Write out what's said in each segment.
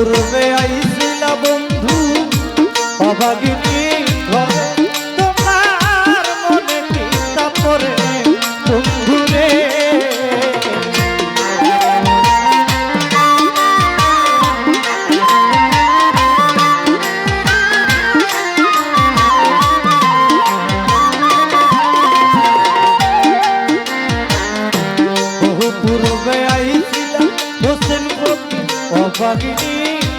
পূর্বে আইসিলা বন্ধু অভাগিনী ঘরে তোমার মনে চিন্তা পূর্বে আইসিলা হোসেন ভগিনী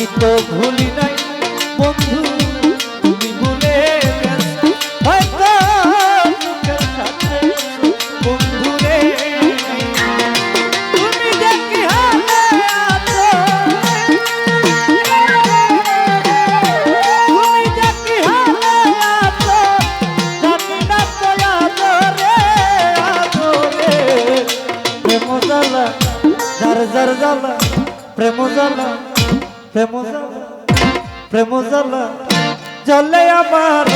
আমি তো ভুলি নাই বন্ধু তুমি ভুলে প্রেম জ্বালা প্রেম জ্বালা। প্রেম জ্বালা প্রেম জ্বালা জ্বলে আমার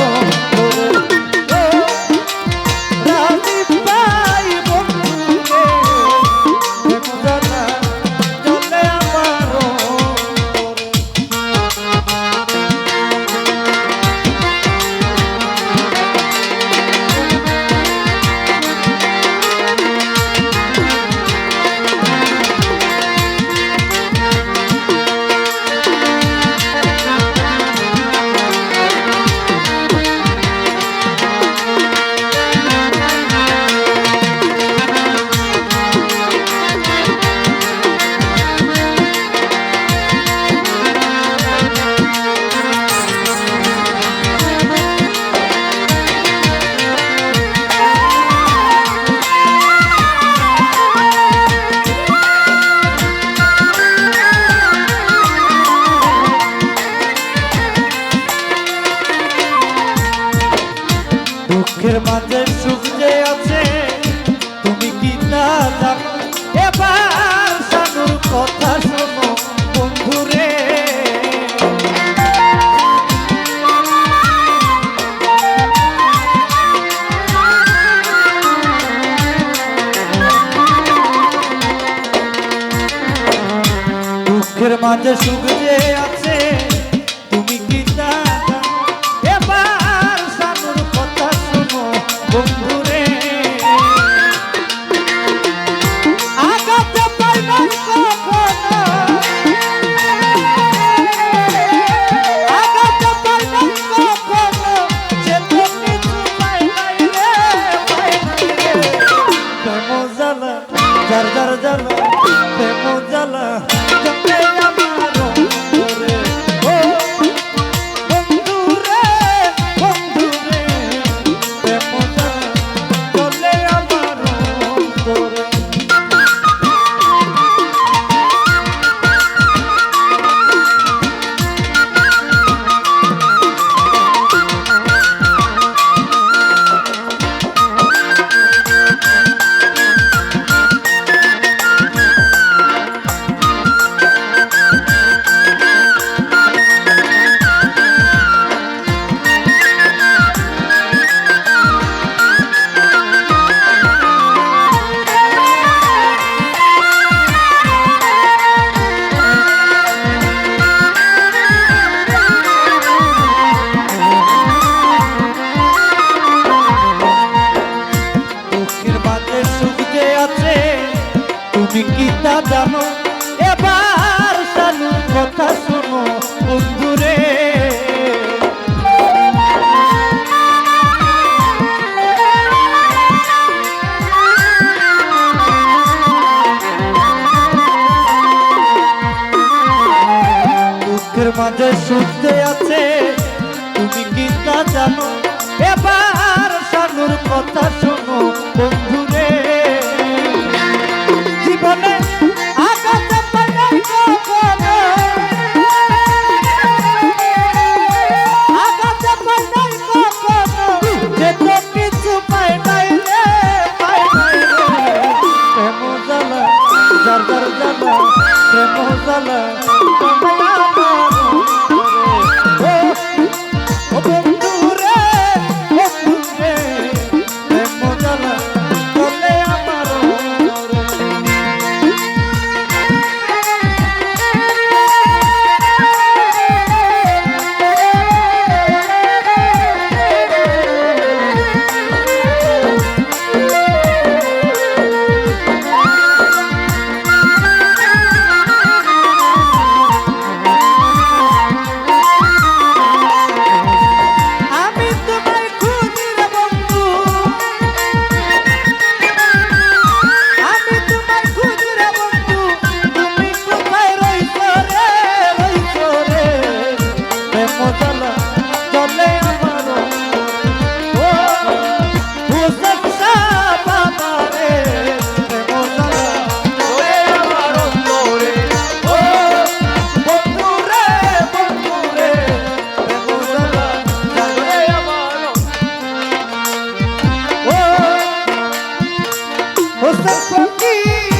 মাঝে সুখ যে আছে। জানো এবার শানু কথা শুনো বন্ধুরে। দুঃখের মাঝে শুনতে আছে, তুমি কি তা জানো? এবার শানুর কথা শোনো হোসেন